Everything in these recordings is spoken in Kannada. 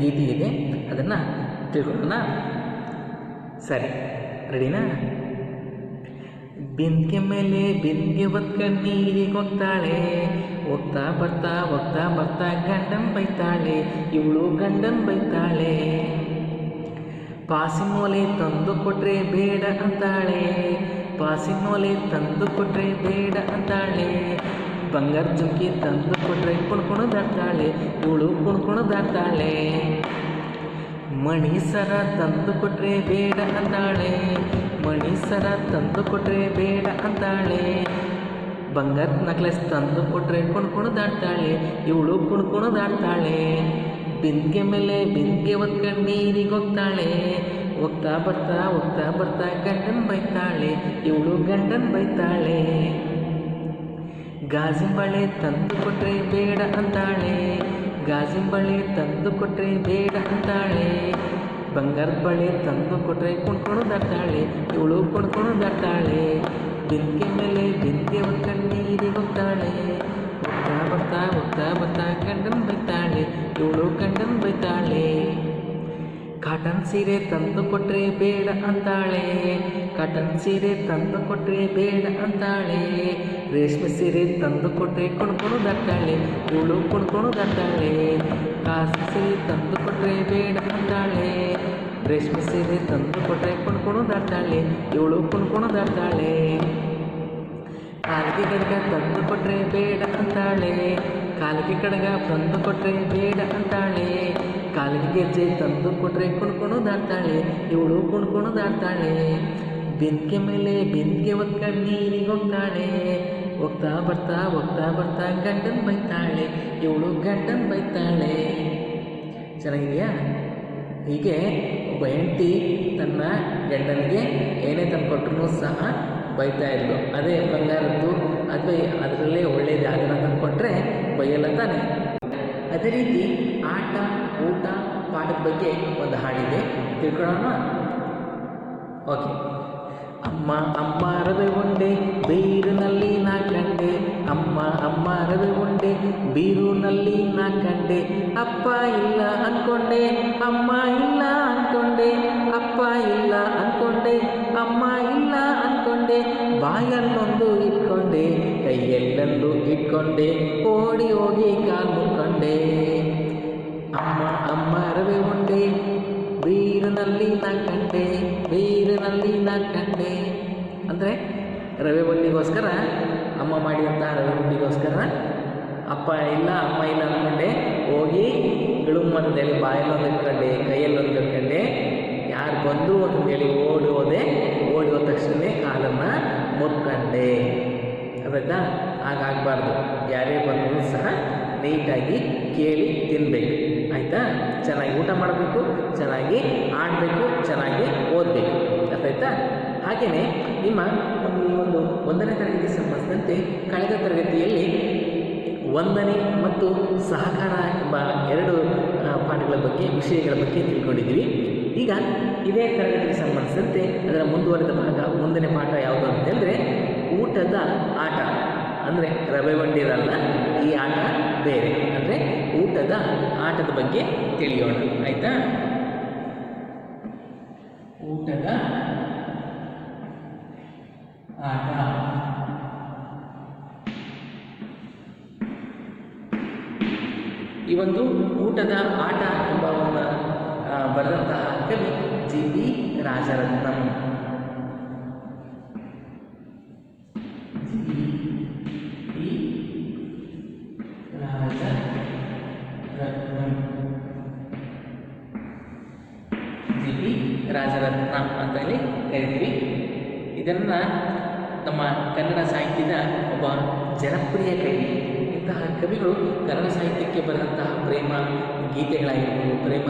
ಗೀತೆ ಇದೆ. ಅದನ್ನು ತಿಳ್ಕೊಳ್ಳೋಣ. ಸರಿ, ರೆಡಿನಾ? ಬಿಂದಿಗೆ ಮೇಲೆ ಬಿಂದಿಗೆ ಬತ್ಕೊಂಡು ನೀರಿಗೆ ಹೋಗ್ತಾಳೆ ಹೋಗ್ತಾ ಬರ್ತಾ ಹೋಗ್ತಾ ಬರ್ತಾ ಗಂಡನ್ ಬೈತಾಳೆ. ಇವಳು ಗಂಡನ್ ಬೈತಾಳೆ. ಪಾಸಿನೋಲೆ ತಂದು ಕೊಟ್ರೆ ಬೇಡ ಅಂತಾಳೆ. ಪಾಸಿನೋಲೆ ತಂದು ಕೊಟ್ರೆ ಬೇಡ ಅಂತಾಳೆ. ಬಂಗಾರ ಜುಂಕಿ ತಂದು ಕೊಟ್ರೆ ಕುಣ್ಕುಣದಾಡ್ತಾಳೆ ಇವಳು ಕುಣ್ಕುಣದಾಡ್ತಾಳೆ ಮಣಿ ಸರ ತಂದು ಕೊಟ್ರೆ ಬೇಡ ಅಂತಾಳೆ, ಮಣಿ ಸರ ತಂದು ಕೊಟ್ರೆ ಬೇಡ ಅಂತಾಳೆ. ಬಂಗಾರ ನಕ್ಲೆಸ್ ತಂದು ಕೊಟ್ರೆ ಕುಣ್ಕುಣದಾಡ್ತಾಳೆ ಇವಳು ಕುಣ್ಕುಣದಾಡ್ತಾಳೆ ಬಿಂದಿಗೆ ಮೇಲೆ ಬಿಂದಿಗೆ ಒತ್ಕೊಂಡು ನೀರಿಗೆ ಹೋಗ್ತಾಳೆ, ಹೋಗ್ತಾ ಬರ್ತಾ ಹೋಗ್ತಾ ಬರ್ತಾ ಗಂಡನ್ ಬೈತಾಳೆ, ಇವಳು ಗಂಡನ್ ಬೈತಾಳೆ. ಗಾಜಿನ ಬಳೆ ತಂದು ಕೊಟ್ರೆ ಬೇಡ ಅಂತಾಳೆ. ಗಾಜಿನ ಬಳೆ ತಂದು ಕೊಟ್ರೆ ಬೇಡ ಅಂತಾಳೆ. ಬಂಗಾರದ ಬಳೆ ತಂದು ಕೊಟ್ರೆ ಕುಣ್ಕೊಂಡು ದಾಟ್ತಾಳೆ. ಇವಳು ಕುಣ್ಕೊಂಡು ದಾಟ್ತಾಳೆ. ಬಿಂದಿಗೆ ಮೇಲೆ ಬಿಂದಿಗೆ ನೀರಿಗೆ ಹೋಗ್ತಾಳೆ. ಹೋಗ್ತಾ ಬರ್ತಾ ಹೋಗ್ತಾ ಬರ್ತಾ ಕಂಡನ್ ಬೈತಾಳೆ. ಇವಳು ಕಂಡನ್ ಬೈತಾಳೆ. ಕಾಟನ್ ಸೀರೆ ತಂದು ಕೊಟ್ರೆ ಬೇಡ ಅಂತಾಳೆ. ಕಾಟನ್ ಸೀರೆ ತಂದು ಕೊಟ್ರೆ ಬೇಡ ಅಂತಾಳೆ. ರೇಷ್ಮೆ ಸೀರೆ ತಂದು ಕೊಟ್ರೆ ಕುಣ್ಕೊಂಡು ದಟ್ಟಾಳೆ ಇವಳು ಕುಣ್ಕೊಂಡು ದಟ್ಟಾಳೆ ಕಾಸು ಸೀರೆ ತಂದು ಕೊಟ್ರೆ ಬೇಡ ಅಂತಾಳೆ. ರೇಷ್ಮೆ ಸೀರೆ ತಂದು ಕೊಟ್ರೆ ಕುಣ್ಕೊಂಡು ದಟ್ಟಾಳೆ ಇವಳು ಕುಣ್ಕೊಂಡು ದಟ್ಟಾಳೆ ಕಾಲಿಗೆ ಕಡಗ ತಂದು ಕೊಟ್ರೆ ಬೇಡ ಅಂತಾಳೆ. ಕಾಲಿಗೆ ಕಡಗ ತಂದು ಕೊಟ್ರೆ ಬೇಡ ಅಂತಾಳೆ. ಕಾಲಿಗೆ ಗೆಜ್ಜೆ ತಂದು ಕೊಟ್ರೆ ಕುಣ್ಕೊಂಡು ದಾಡ್ತಾಳೆ ಇವಳು ಕುಣ್ಕೊಂಡು ದಾಡ್ತಾಳೆ ಬೆಂದ್ಕೆ ಮೇಲೆ ಬಿಂದಿಗೆ ಒತ್ಕೊಂಡು ನೀರಿಗೆ ಹೋಗ್ತಾಳೆ. ಹೋಗ್ತಾ ಬರ್ತಾ ಹೋಗ್ತಾ ಬರ್ತಾ ಗಂಡನ್ ಬೈತಾಳೆ, ಇವಳು ಗಂಡನ್ ಬೈತಾಳೆ. ಚೆನ್ನಾಗಿದೆಯಾ? ಹೀಗೆ ಒಬ್ಬ ಹೆಂಡತಿ ತನ್ನ ಗಂಡನಿಗೆ ಏನೇ ತಂದುಕೊಟ್ರು ಸಹ ಬೈತಾ ಇದ್ಲು. ಅದೇ ಬಂಗಾರದ್ದು ಅಥವಾ ಅದರಲ್ಲೇ ಒಳ್ಳೆಯದು ಅದನ್ನು ತಂದುಕೊಟ್ರೆ ಬೈಯಲ್ಲ ತಾನೆ? ಅದೇ ರೀತಿ ಆಟ ಊಟ ಪಾಠದ ಬಗ್ಗೆ ಒಂದು ಹಾಡಿದೆ. ತಿಳ್ಕೊಳ್ಳೋಣ? ಓಕೆ ಅಮ್ಮ ಅಮ್ಮ ರವೆ ಉಂಡೆ ಬೀರಿನಲ್ಲಿ ನಾ ಕಂಡೆ ಅಮ್ಮ ಅಮ್ಮ ರವೆ ಉಂಡೆ ಬೀರುನಲ್ಲಿ ನಾ ಕಂಡೆ ಅಪ್ಪ ಇಲ್ಲ ಅಂದ್ಕೊಂಡೆ ಅಮ್ಮ ಇಲ್ಲ ಅಂದ್ಕೊಂಡೆ ಅಪ್ಪ ಇಲ್ಲ ಅಂದ್ಕೊಂಡೆ ಅಮ್ಮ ಇಲ್ಲ ಅಂದ್ಕೊಂಡೆ ಬಾಯಲ್ಲೊಂದು ಇಟ್ಕೊಂಡೆ, ಕೈಯಲ್ಲೊಂದು ಇಟ್ಕೊಂಡೆ. ಓಡಿ ಹೋಗಿ ಕಾಲು ಮುಕ್ಕೊಂಡೆ ಅಮ್ಮ ಅಮ್ಮ ರವೆ ಉಂಡೆ ಬೀರಿನಲ್ಲಿ ನಾ ಕಂಡೆ, ಬೀರಿನಲ್ಲಿ ನಾ ಕಂಡೆ. ಅಂದರೆ ರವೆ ಉಂಡಿಗೋಸ್ಕರ, ಅಮ್ಮ ಮಾಡಿದಂಥ ರವೆ ಉಂಡಿಗೋಸ್ಕರ ಅಪ್ಪ ಇಲ್ಲ, ಅಮ್ಮ ಇಲ್ಲ ಅಂದ್ಕೊಂಡೆ ಹೋಗಿ ಗಿಳುಮ್ ಅಂತೇಳಿ ಬಾಯಲ್ಲೊಂದು ಇಟ್ಕೊಂಡೆ ಕೈಯಲ್ಲೊಂದು ಇಟ್ಕೊಂಡೆ ಯಾರು ಬಂದರು ಅಂತಂದೇಳಿ ಓಡಿ ಹೋದೆ. ಓಡಿ ಹೋದ ತಕ್ಷಣ ಕಾಲನ್ನು ಮುರ್ಕಂಡೆ. ಅದಾಯ್ತಾ ಹಾಗಾಗಬಾರ್ದು. ಯಾರೇ ಬಂದರೂ ಸಹ ನೀಟಾಗಿ ಕೇಳಿ ತಿನ್ನಬೇಕು ಆಯಿತಾ? ಚೆನ್ನಾಗಿ ಊಟ ಮಾಡಬೇಕು, ಚೆನ್ನಾಗಿ ಆಡಬೇಕು, ಚೆನ್ನಾಗಿ ಓದಬೇಕು. ಅರ್ಥಾಯ್ತಾ ಹಾಗೆಯೇ ನಿಮ್ಮ ಒಂದು ಒಂದನೇ ತರಗತಿಗೆ ಸಂಬಂಧಿಸಿದಂತೆ ಕಳೆದ ತರಗತಿಯಲ್ಲಿ ವಂದನೆ ಮತ್ತು ಸಹಕಾರ ಎಂಬ ಎರಡು ಪಾಠಗಳ ಬಗ್ಗೆ, ವಿಷಯಗಳ ಬಗ್ಗೆ ತಿಳ್ಕೊಂಡಿದ್ದೀವಿ. ಈಗ ಇದೇ ತರಗತಿಗೆ ಸಂಬಂಧಿಸಿದಂತೆ ಅದರ ಮುಂದುವರೆದ ಭಾಗ, ಮುಂದಿನ ಪಾಠ ಯಾವುದು ಅಂತಂದರೆ ಊಟದ ಆಟ. ಅಂದರೆ ರವೆ ಬಂಡಿರಲ್ಲ, ಈ ಆಟ ಬೇರೆ. ಅಂದರೆ ಊಟದ ಆಟದ ಬಗ್ಗೆ ತಿಳಿಯೋಣ. ಆಯಿತಾ? ಊಟದ ಆಟ. ಈ ಒಂದು ಊಟದ ಆಟ ಎಂಬ ಬರೆದಂತಹ ಕವಿ G B Rajaratnam. B Rajaratna ಅಂತ ಕರಿತೀವಿ. ಇದನ್ನು ನಮ್ಮ ಕನ್ನಡ ಸಾಹಿತ್ಯದ ಒಬ್ಬ ಜನಪ್ರಿಯ ಕವಿ, ಇಂತಹ ಕವಿಗಳು ಕನ್ನಡ ಸಾಹಿತ್ಯಕ್ಕೆ ಬರೆದಂತಹ ಪ್ರೇಮ, ಗೀತೆಗಳಾಗಿರ್ಬೋದು, ಪ್ರೇಮ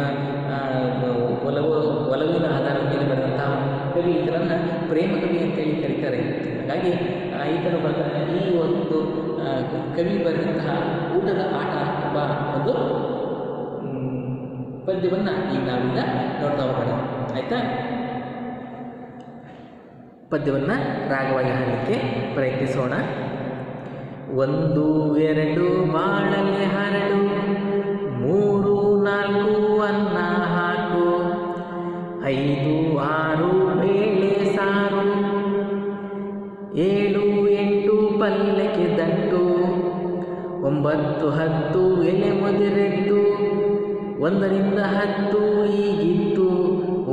ಒಲವು, ಒಲವಿನ ಆಧಾರದ ಮೇಲೆ ಬರೆದಂತಹ ಕವಿ, ಇದರನ್ನು ಪ್ರೇಮ ಕವಿ ಅಂತೇಳಿ ಕರೀತಾರೆ. ಹಾಗಾಗಿ ಈತನು ಬರೆದ ಈ ಒಂದು ಕವಿ ಬರೆದಂತಹ ಊಟದ ಆಟ ಎಂಬ ಒಂದು ಪದ್ಯವನ್ನು ಈಗ ನಾವಿಂದ ನೋಡ್ತಾ ಹೋಗೋಣ. ಆಯಿತಾ? ಪದ್ಯವನ್ನು ರಾಗವಾಗಿ ಹಾಡಲಿಕ್ಕೆ ಪ್ರಯತ್ನಿಸೋಣ. ಒಂದು, ಎರಡು ಬಾಳಲೆ ಹರಡು, ಮೂರು, ನಾಲ್ಕು ಅನ್ನ ಹಾಕು, ಐದು, ಆರು ಬೇಳೆ ಸಾರು, ಏಳು, ಎಂಟು ಪಲ್ಲಕ್ಕೆ ದಂಟು, ಒಂಬತ್ತು, ಹತ್ತು ಎಲೆ ಮುದಿರೆದ್ದು ಒಂದರಿಂದ ಹತ್ತು ಈಗಿತ್ತು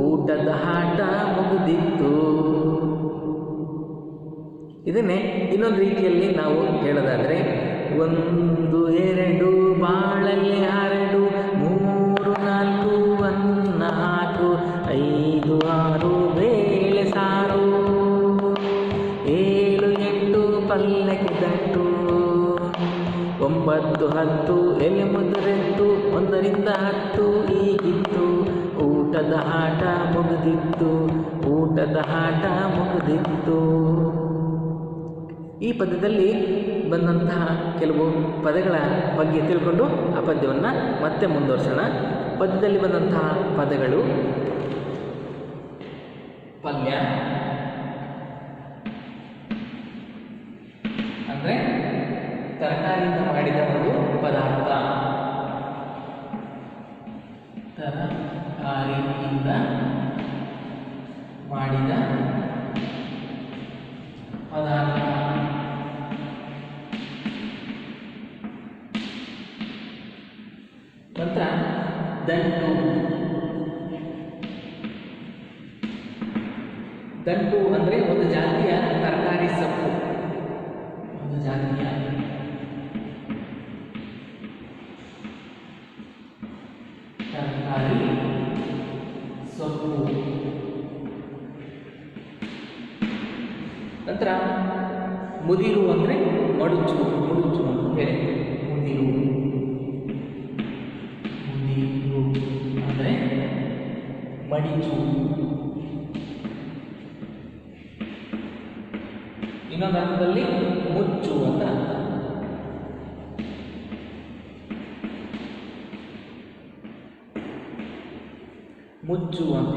ಊಟದ ಆಟ ಮುಗಿದಿತ್ತು. ಇದನ್ನೇ ಇನ್ನೊಂದು ರೀತಿಯಲ್ಲಿ ನಾವು ಹೇಳೋದಾದರೆ, ಒಂದು, ಎರಡು, ಬಾಳಲ್ಲಿ ಹರಡು, ಮೂರು, ನಾಲ್ಕು, ಅನ್ನ ಹಾಕು, ಐದು, ಆರು, ಬೇಳೆ ಸಾರು, ಏಳು, ಎಂಟು ಪಲ್ಲಕ್ಕೆ ದಂಟು ಒಂಬತ್ತು, ಹತ್ತು, ಎಲೆ ಮುದುರೆದ್ದು ಒಂದರಿಂದ ಹತ್ತು ಈಗಿತ್ತು ಊಟದ ಆಟ ಮುಗಿದಿತ್ತು. ಊಟದ ಆಟ ಮುಗಿದಿತ್ತು. ಈ ಪದ್ಯದಲ್ಲಿ ಬಂದಂತಹ ಕೆಲವು ಪದಗಳ ಬಗ್ಗೆ ತಿಳ್ಕೊಂಡು ಆ ಪದ್ಯವನ್ನು ಮತ್ತೆ ಮುಂದುವರ್ಸೋಣ. ಪದ್ಯದಲ್ಲಿ ಬಂದಂತಹ ಪದಗಳು ಪಲ್ಯ. ಅಂದರೆ ತರಕಾರಿಯಿಂದ ಮಾಡಿದ ಒಂದು ಪದಾರ್ಥ. ದಂಟು ಅಂದರೆ ಒಂದು ಜಾತಿಯ ತರಕಾರಿ ಸೊಪ್ಪು. ಒಂದು ಜಾತಿಯ. ತರಕಾರಿ ಸೊಪ್ಪು. ನಂತರ ಮುದಿರು ಅಂದರೆ ಮಡುಚು, ಮುಡುಚು ಅಂತ ಬೇರೆ. ಮುದಿರು. ಮುದಿರು ಅಂದರೆ ಮಡಿಚು.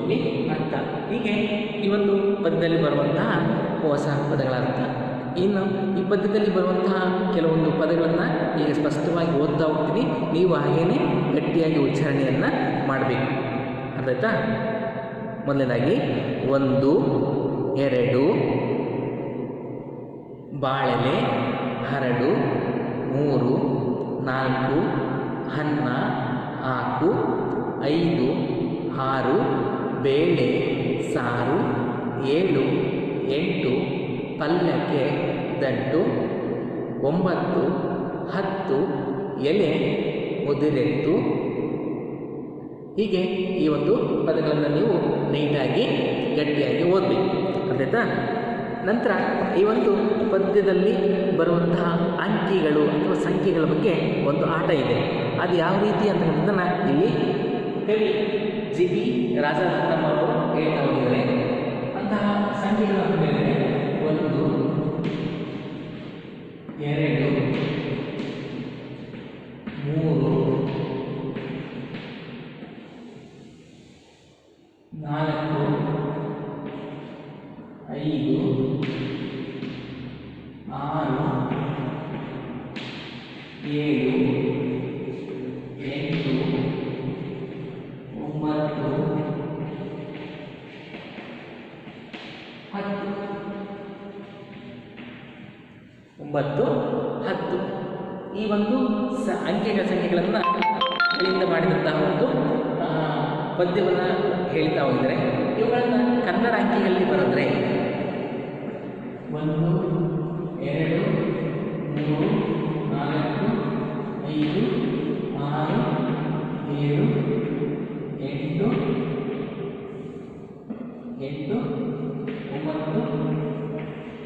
ಅಂತೇಳಿ ಅರ್ಥ ಹೀಗೆ ಈ ಒಂದು ಪದ್ಯದಲ್ಲಿ ಬರುವಂತಹ ಹೊಸ ಪದಗಳ ಅರ್ಥ. ಇನ್ನು ಈ ಪದ್ಯದಲ್ಲಿ ಬರುವಂತಹ ಕೆಲವೊಂದು ಪದಗಳನ್ನು ಈಗ ಸ್ಪಷ್ಟವಾಗಿ ಓದ್ತಾ ಹೋಗ್ತೀನಿ. ನೀವು ಹಾಗೇನೆ ಗಟ್ಟಿಯಾಗಿ ಉಚ್ಚಾರಣೆಯನ್ನು ಮಾಡಬೇಕು. ಅರ್ಥಾಯ್ತಾ ಮೊದಲನೇದಾಗಿ, ಒಂದು, ಎರಡು, ಬಾಳೆಲೆ, ಹರಡು, ಮೂರು, ನಾಲ್ಕು ಹನ್ನ ಆಕು, ಐದು, ಆರು ಬೇಳೆ, ಸಾರು, ಏಳು, ಎಂಟು ಪಲ್ಯಕ್ಕೆ ದಂಟು, ಒಂಬತ್ತು, ಹತ್ತು, ಎಲೆ ಮುದಿರೆತ್ತು ಹೀಗೆ ಈ ಒಂದು ಪದಗಳನ್ನು ನೀವು ನೀಟಾಗಿ, ಗಟ್ಟಿಯಾಗಿ ಓದಬೇಕು. ಅರ್ಥಾಯ್ತಾ ನಂತರ ಈ ಒಂದು ಪದ್ಯದಲ್ಲಿ ಬರುವಂತಹ ಅಂಕಿಗಳು ಅಥವಾ ಸಂಖ್ಯೆಗಳ ಬಗ್ಗೆ ಒಂದು ಆಟ ಇದೆ. ಅದು ಯಾವ ರೀತಿ ಅಂತಕ್ಕಂಥದ್ದನ್ನು ಇಲ್ಲಿ ಕವಿ ಜಿ ಬಿ ರಾಜರತ್ನಮ್ಮವರು ಅವರು ಹೋಗಿದ್ದಾರೆ ಅಂತಹ ಸಂಖ್ಯೆಗಳ ಮೇಲೆ ಒಂದು, ಎರಡು, ಮೂರು, ನಾಲ್ಕು, ಐದು, ಆರು, ಏಳು ಸಂಖ್ಯೆಗಳನ್ನು ಇಲ್ಲಿಂದ ಮಾಡಿದಂತಹ ಒಂದು ಪದ್ಯವನ್ನು ಹೇಳ್ತಾ ಹೋಗಿದ್ದಾರೆ. ಇವುಗಳನ್ನು ಕನ್ನಡ ಅಂಕಿಗಳಲ್ಲಿ ಬರೆದ್ರೆ? ಒಂದು, ಎರಡು, ಮೂರು, ನಾಲ್ಕು, ಐದು, ಆರು, ಏಳು, ಎಂಟು ಎಂಟು, ಒಂಬತ್ತು,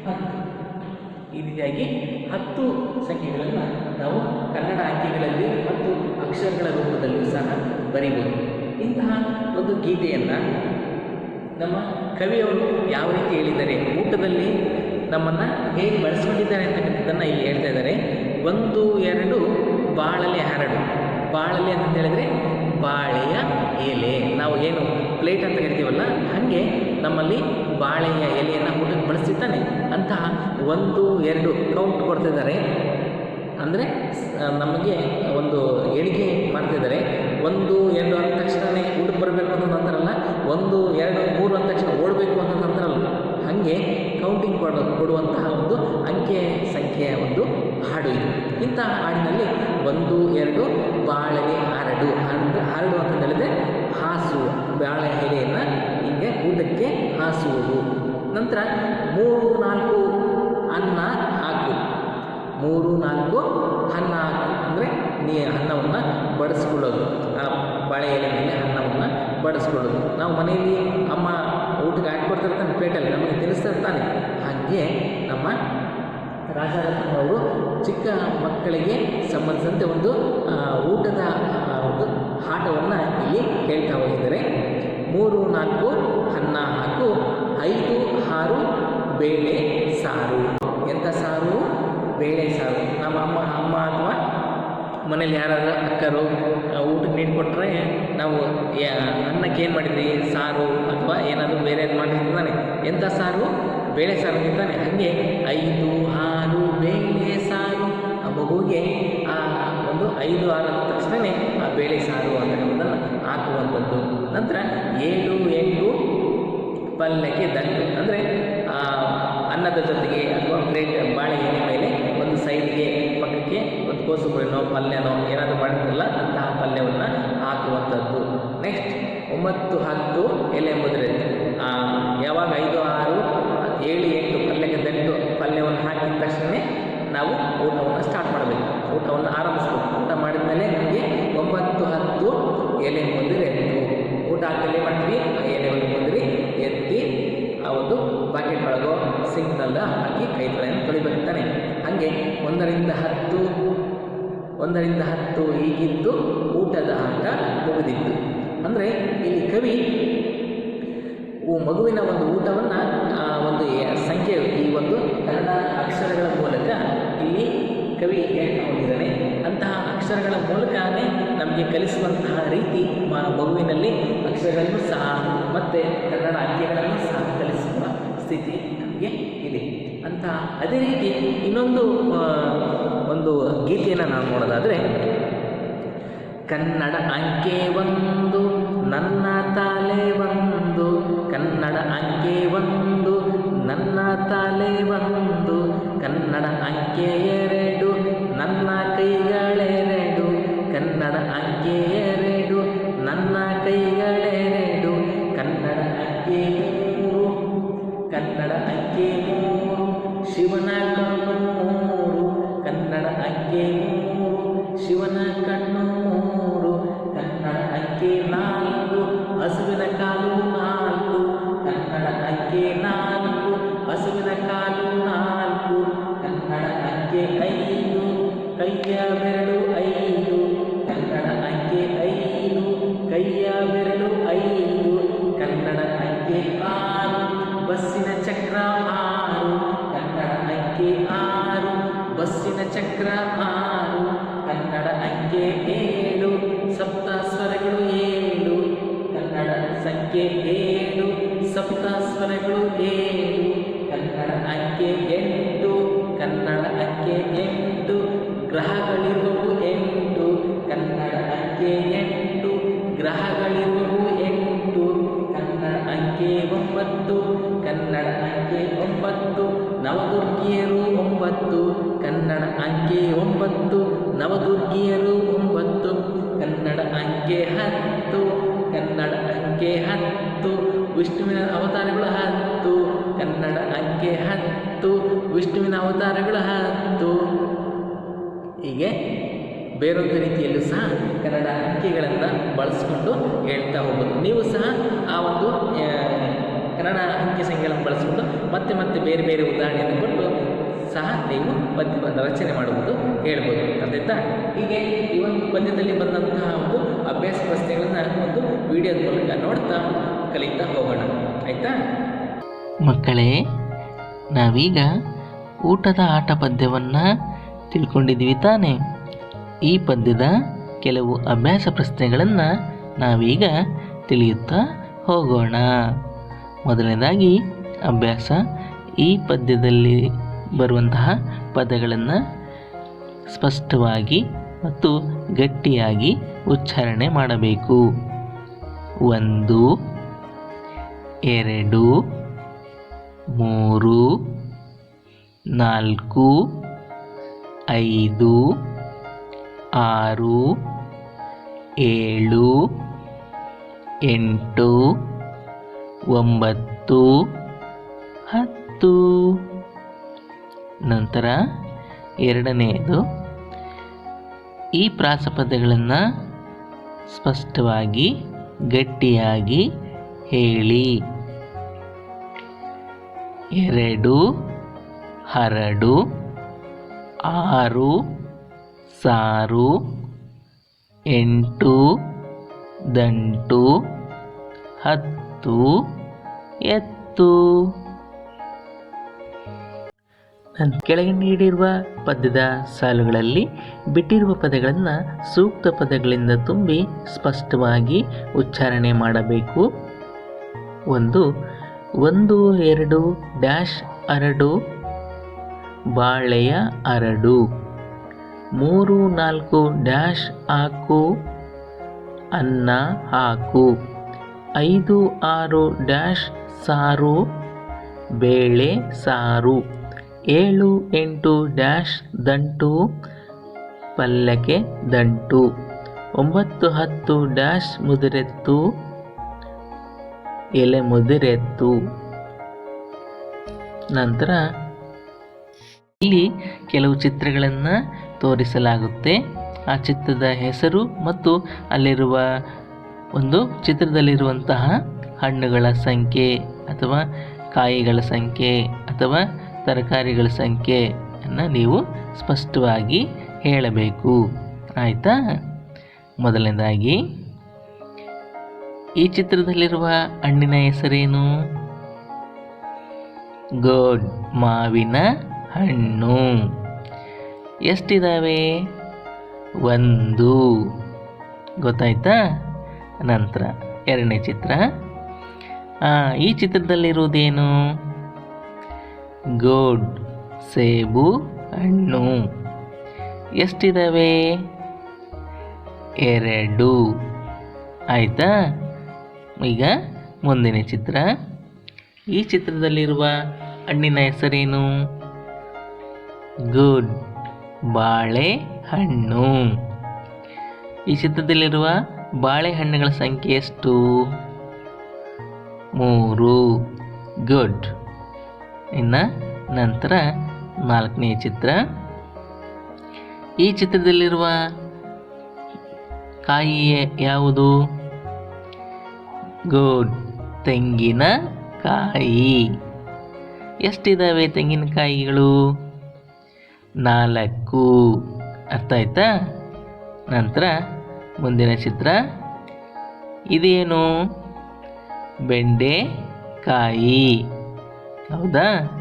ಹತ್ತು. ಈ ರೀತಿಯಾಗಿ ಹತ್ತು ಸಂಖ್ಯೆಗಳನ್ನು ನಾವು ಕನ್ನಡ ಅಂಕಿಗಳಲ್ಲಿ ಮತ್ತು ಅಕ್ಷರಗಳ ರೂಪದಲ್ಲೂ ಸಹ ಬರೀಬೋದು. ಇಂತಹ ಒಂದು ಗೀತೆಯನ್ನು ನಮ್ಮ ಕವಿಯವರು ಯಾವ ರೀತಿ ಹೇಳಿದ್ದಾರೆ? ಊಟದಲ್ಲಿ ನಮ್ಮನ್ನು ಹೇಗೆ ಬಳಸ್ಕೊಂಡಿದ್ದಾರೆ ಅಂತಕ್ಕಂಥದ್ದನ್ನು ಇಲ್ಲಿ ಹೇಳ್ತಾ ಇದ್ದಾರೆ. ಒಂದು, ಎರಡು, ಬಾಳಲೆ ಹರಡು. ಬಾಳಲೆ ಅಂತ ಹೇಳಿದರೆ ಬಾಳೆಯ ಎಲೆ. ನಾವು ಏನು ಪ್ಲೇಟ್ ಅಂತ ಹೇಳ್ತೀವಲ್ಲ ಹಾಗೆ ನಮ್ಮಲ್ಲಿ ಬಾಳೆಯ ಎಲೆಯನ್ನು ಊಟಕ್ಕೆ ಬಳಸ್ತಿದ್ದಾನೆ ಅಂತಹ ಒಂದು, ಎರಡು ಕೌಂಟ್ ಕೊಡ್ತಿದ್ದಾರೆ. ಅಂದರೆ ನಮಗೆ ಒಂದು ಏಳಿಗೆ ಮಾಡ್ತಿದ್ದಾರೆ. ಒಂದು, ಎರಡು ಅಂದ ತಕ್ಷಣವೇ ಊಟಕ್ಕೆ ಬರಬೇಕು ಅಂತ ಅಂತಾರಲ್ಲ ಒಂದು, ಎರಡು, ಮೂರು ಅಂದ ತಕ್ಷಣ ಓಡಬೇಕು ಅಂತ ಅಂತಾರಲ್ಲ ಹಾಗೆ ಕೌಂಟಿಂಗ್ ಕೊಡ, ಕೊಡುವಂತಹ ಒಂದು ಅಂಕೆ ಸಂಖ್ಯೆಯ ಒಂದು ಹಾಡು ಇದು. ಇಂತಹ ಹಾಡಿನಲ್ಲಿ ಒಂದು, ಎರಡು ಬಾಳೆಗೆ ಹರಡು, ಅಂದರೆ ಹರಡು ಅಂತ ಹೇಳಿದ್ರೆ ಹಾಸು, ಬಾಳೆ ಎಲೆಯನ್ನು ಹಿಂಗೆ ಊಟಕ್ಕೆ ಹಾಸುವುದು. ನಂತರ ಮೂರು, ನಾಲ್ಕು ಅನ್ನ ಮೂರು, ನಾಲ್ಕು ಅನ್ನ ಅಂದರೆ ನೀ ಅನ್ನವನ್ನು ಬಡಿಸ್ಕೊಳ್ಳೋದು. ಆ ಬಾಳೆ ಎಲೆ ಮೇಲೆ ಅನ್ನವನ್ನು ಬಡಿಸ್ಕೊಳ್ಳೋದು. ನಾವು ಮನೆಯಲ್ಲಿ ಅಮ್ಮ ಊಟಕ್ಕೆ ಹಾಕ್ಕೊಡ್ತಿರ್ತಾನೆ ಪ್ಲೇಟಲ್ಲಿ ನಮಗೆ ತಿನ್ನಿಸ್ತಿರ್ತಾನೆ ಹಾಗೆ ನಮ್ಮ ರಾಜಾರತ್ನವರು ಚಿಕ್ಕ ಮಕ್ಕಳಿಗೆ ಸಂಬಂಧಿಸಿದಂತೆ ಒಂದು ಊಟದ ಒಂದು ಆಟವನ್ನು ಇಲ್ಲಿ ಹೇಳ್ತಾ ಹೋಗಿದ್ದಾರೆ. ಮೂರು, ನಾಲ್ಕು ಅನ್ನ ಹಾಕು. ಐದು, ಆರು, ಬೇಳೆ, ಸಾರು. ಎಂಥ ಸಾರು? ಬೇಳೆ ಸಾರು. ನಮ್ಮ ಅಮ್ಮ ಅಮ್ಮ ಅಥವಾ ಮನೇಲಿ ಯಾರಾದರೂ ಅಕ್ಕರು ಊಟಕ್ಕೆ ನೀಡಿಕೊಟ್ರೆ ನಾವು ಅನ್ನಕ್ಕೆ ಏನು ಮಾಡಿದ್ರಿ? ಸಾರು ಅಥವಾ ಏನಾದರೂ ಬೇರೆ ಮಾಡಿರ್ತಾನೆ ಎಂಥ ಸಾರು? ಬೇಳೆ ಸಾರು ಅಂತಾನೆ ಹಾಗೆ ಐದು, ಆರು ಬೇಳೆ ಸಾರು. ಆ ಮಗುವಿಗೆ ಆ ಒಂದು ಐದು, ಆರು ಅಂದ ತಕ್ಷಣವೇ ಆ ಬೇಳೆ ಸಾರು ಅನ್ನೋದನ್ನು ಹಾಕುವಂಥದ್ದು. ನಂತರ ಏಳು ಎಂಟು ಪಲ್ಲಕ್ಕೆ ದಂಡು. ಅಂದರೆ ಅನ್ನದ ಜೊತೆಗೆ ಅಥವಾ ಪ್ಲೇಟ್ ಬಾಳೆ ಮೇಲೆ ಒಂದು ಸೈಡ್ಗೆ ಪಕ್ಕಕ್ಕೆ ಒಂದು ಕೋಸುಗುಳಿನೋ ಪಲ್ಯನೋ ಏನಾದರೂ ಮಾಡಿದ್ರಲ್ಲ, ಅಂತಹ ಪಲ್ಯವನ್ನು ಹಾಕುವಂಥದ್ದು. ನೆಕ್ಸ್ಟ್ ಒಂಬತ್ತು ಹತ್ತು ಎಲೆ ಮುದ್ರೆ ಯಾವಾಗ ಐದು, ಆರು, ಏಳು, ಎಂಟು, ಪಲ್ಯಕ್ಕೆ ದಂಟು ಪಲ್ಯವನ್ನು ಹಾಕಿದ ತಕ್ಷಣ ನಾವು ಊಟವನ್ನು ಸ್ಟಾರ್ಟ್ ಮಾಡಬೇಕು. ಊಟವನ್ನು ಆರಂಭಿಸಬೇಕು. ಊಟ ಮಾಡಿದ ಮೇಲೆ ನಮಗೆ ಒಂಬತ್ತು ಹತ್ತು ಎಲೆ ಮುದ್ರೆ ಒಳಗೋ ಸಿಂಕ್ನಲ್ಲ ಹಾಕಿ ಕೈಗಳನ್ನು ಬರುತ್ತಾನೆ ಹಾಗೆ ಒಂದರಿಂದ ಹತ್ತು ಒಂದರಿಂದ ಹತ್ತು ಹೀಗಿದ್ದು ಊಟದ ಆಟ ಮುಗಿದಿತ್ತು ಅಂದರೆ ಇಲ್ಲಿ ಕವಿ ಮಗುವಿನ ಒಂದು ಊಟವನ್ನು ಒಂದು ಸಂಖ್ಯೆ, ಈ ಒಂದು ಕನ್ನಡ ಅಕ್ಷರಗಳ ಮೂಲಕ ಇಲ್ಲಿ ಕವಿ ಹೇಳ್ತಾ ಹೋಗಿದ್ದಾನೆ. ಅಂತಹ ಅಕ್ಷರಗಳ ಮೂಲಕನೇ ನಮಗೆ ಕಲಿಸುವಂತಹ ರೀತಿ ಮಗುವಿನಲ್ಲಿ ಅಕ್ಷರಗಳನ್ನು ಸಹ, ಮತ್ತು ಕನ್ನಡ ಅಂಕೆಗಳನ್ನು ಸಹ ಕಲಿಸುವ ಸ್ಥಿತಿ. ಅದೇ ರೀತಿ ಇನ್ನೊಂದು ಒಂದು ಗೀತೆಯನ್ನು ನಾವು ನೋಡೋದಾದರೆ, ಕನ್ನಡ ಅಂಕೆ ಒಂದು, ನನ್ನ ತಲೆ ಒಂದು, ಕನ್ನಡ ಅಂಕೆ ಒಂದು, ನನ್ನ ತಲೆ ಒಂದು, ಕನ್ನಡ ಅಂಕೆ ಎರಡು, ನನ್ನ ಕೈಗಳೆರಡು, ಕನ್ನಡ ಅಂಕೆ ಎರಡು, ನನ್ನ ಕೈಗಳೆರಡು बनाए Grama ಅಂಕೆ ಹತ್ತು, ಕನ್ನಡ ಅಂಕೆ ಹತ್ತು, ವಿಷ್ಣುವಿನ ಅವತಾರಗಳು ಹತ್ತು, ಕನ್ನಡ ಅಂಕೆ ಹತ್ತು, ವಿಷ್ಣುವಿನ ಅವತಾರಗಳು ಹತ್ತು. ಹೀಗೆ ಬೇರೊಂದು ರೀತಿಯಲ್ಲೂ ಸಹ ಕನ್ನಡ ಅಂಕೆಗಳನ್ನು ಬಳಸಿಕೊಂಡು ಹೇಳ್ತಾ ಹೋಗ್ಬೋದು ನೀವು ಸಹ ಆ ಒಂದು ಕನ್ನಡ ಅಂಕೆ ಸಂಖ್ಯೆಗಳನ್ನು ಬಳಸಿಕೊಂಡು ಮತ್ತೆ ಮತ್ತೆ ಬೇರೆ ಬೇರೆ ಉದಾಹರಣೆಯನ್ನು ಕೊಟ್ಟು ಸಹ ನೀವು ಪದ್ಯವನ್ನು ರಚನೆ ಮಾಡುವುದು ಹೇಳ್ಬೋದು. ಅರ್ಥಾಯ್ತಾ ಹೀಗೆ ಈ ಒಂದು ಪದ್ಯದಲ್ಲಿ ಬಂದಂತಹ ಒಂದು ಅಭ್ಯಾಸ ಪ್ರಶ್ನೆಗಳನ್ನ ಒಂದು ವಿಡಿಯೋದ ಮೂಲಕ ನೋಡ್ತಾ ಕಲಿತಾ ಹೋಗೋಣ. ಆಯ್ತಾ? ಮಕ್ಕಳೇ, ನಾವೀಗ ಊಟದ ಆಟ ಪದ್ಯವನ್ನು ತಿಳ್ಕೊಂಡಿದ್ವಿ ತಾನೆ. ಈ ಪದ್ಯದ ಕೆಲವು ಅಭ್ಯಾಸ ಪ್ರಶ್ನೆಗಳನ್ನು ನಾವೀಗ ತಿಳಿಯುತ್ತಾ ಹೋಗೋಣ. ಮೊದಲನೇದಾಗಿ, ಅಭ್ಯಾಸ. ಈ ಪದ್ಯದಲ್ಲಿ ಬರುವಂತಹ ಪದಗಳನ್ನು ಸ್ಪಷ್ಟವಾಗಿ ಮತ್ತು ಗಟ್ಟಿಯಾಗಿ ಉಚ್ಚಾರಣೆ ಮಾಡಬೇಕು. ಒಂದು, ಎರಡು, ಮೂರು, ನಾಲ್ಕು, ಐದು, ಆರು, ಏಳು, ಎಂಟು, ಒಂಬತ್ತು, ಹತ್ತು. ನಂತರ ಎರಡನೆಯದು ಈ ಪ್ರಾಸಪದ್ಯಗಳನ್ನು ಸ್ಪಷ್ಟವಾಗಿ ಗಟ್ಟಿಯಾಗಿ ಹೇಳಿ. ಎರಡು ಹರಡು ಆರು ಸಾರು ಎಂಟು ದಂಟು ಹತ್ತು ಎತ್ತು. ನಾನು ಕೆಳಗೆ ನೀಡಿರುವ ಪದ್ಯದ ಸಾಲುಗಳಲ್ಲಿ ಬಿಟ್ಟಿರುವ ಪದಗಳನ್ನು ಸೂಕ್ತ ಪದಗಳಿಂದ ತುಂಬಿ ಸ್ಪಷ್ಟವಾಗಿ ಉಚ್ಚಾರಣೆ ಮಾಡಬೇಕು. ಒಂದು ಒಂದು, ಎರಡು, ಡ್ಯಾಶ್, ಅರಡು, ಬಾಳೆಯ ಅರಡು. ಮೂರು, ನಾಲ್ಕು, ಡ್ಯಾಶ್, ಹಾಕು, ಅನ್ನ, ಹಾಕು. ಐದು, ಆರು, ಡ್ಯಾಶ್, ಸಾರು, ಬೇಳೆ, ಸಾರು. ಏಳು ಎಂಟು ಡ್ಯಾಶ್ ದಂಟು, ಪಲ್ಲಕ್ಕೆ ದಂಟು. ಒಂಬತ್ತು ಹತ್ತು ಡ್ಯಾಶ್ ಮುದುರೆತ್ತು, ಎಲೆ ಮುದುರೆತ್ತು. ನಂತರ ಇಲ್ಲಿ ಕೆಲವು ಚಿತ್ರಗಳನ್ನು ತೋರಿಸಲಾಗುತ್ತೆ. ಆ ಚಿತ್ರದ ಹೆಸರು ಮತ್ತು ಅಲ್ಲಿರುವ ಒಂದು ಚಿತ್ರದಲ್ಲಿರುವಂತಹ ಹಣ್ಣುಗಳ ಸಂಖ್ಯೆ ಅಥವಾ ಕಾಯಿಗಳ ಸಂಖ್ಯೆ ಅಥವಾ ತರಕಾರಿಗಳ ಸಂಖ್ಯೆಯನ್ನು ನೀವು ಸ್ಪಷ್ಟವಾಗಿ ಹೇಳಬೇಕು. ಆಯಿತಾ? ಮೊದಲನೇದಾಗಿ, ಈ ಚಿತ್ರದಲ್ಲಿರುವ ಹಣ್ಣಿನ ಹೆಸರೇನು? ಗೋಡ್ ಮಾವಿನ ಹಣ್ಣು. ಎಷ್ಟಿದ್ದಾವೆ ಒಂದು. ಗೊತ್ತಾಯ್ತಾ? ನಂತರ ಎರಡನೇ ಚಿತ್ರ. ಈ ಚಿತ್ರದಲ್ಲಿರುವುದೇನು? ಗೋಡ್ ಸೇಬು ಹಣ್ಣು. ಎಷ್ಟಿದಾವೆ? ಎರಡು. ಆಯಿತಾ? ಈಗ ಮುಂದಿನ ಚಿತ್ರ. ಈ ಚಿತ್ರದಲ್ಲಿರುವ ಹಣ್ಣಿನ ಹೆಸರೇನು? ಗುಡ್ ಬಾಳೆ ಹಣ್ಣು ಈ ಚಿತ್ರದಲ್ಲಿರುವ ಬಾಳೆಹಣ್ಣುಗಳ ಸಂಖ್ಯೆ ಎಷ್ಟು? ಮೂರು. ಗುಡ್ ಇನ್ನು ನಂತರ ನಾಲ್ಕನೇ ಚಿತ್ರ. ಈ ಚಿತ್ರದಲ್ಲಿರುವ ಕಾಯಿ ಯಾವುದು? ಗುಡ್ ತೆಂಗಿನ ಕಾಯಿ. ಎಷ್ಟಿದ್ದಾವೆ ತೆಂಗಿನಕಾಯಿಗಳು ನಾಲ್ಕು. ಅರ್ಥ ಆಯ್ತಾ? ನಂತರ ಮುಂದಿನ ಚಿತ್ರ. ಇದೇನು? ಬೆಂಡೆಕಾಯಿ. ಹೌದಾ?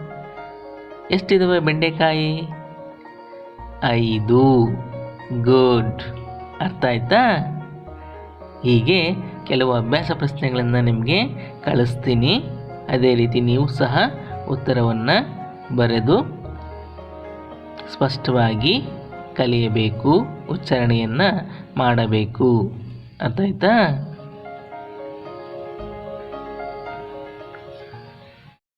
ಎಷ್ಟಿದಾವೆ ಬೆಂಡೆಕಾಯಿ? ಐದು. ಗುಡ್. ಅರ್ಥ ಆಯ್ತಾ? ಹೀಗೆ ಕೆಲವು ಅಭ್ಯಾಸ ಪ್ರಶ್ನೆಗಳನ್ನು ನಿಮಗೆ ಕಳಿಸ್ತೀನಿ. ಅದೇ ರೀತಿ ನೀವು ಸಹ ಉತ್ತರವನ್ನು ಬರೆದು ಸ್ಪಷ್ಟವಾಗಿ ಕಲಿಯಬೇಕು, ಉಚ್ಚಾರಣೆಯನ್ನು ಮಾಡಬೇಕು. ಅರ್ಥ ಆಯ್ತಾ?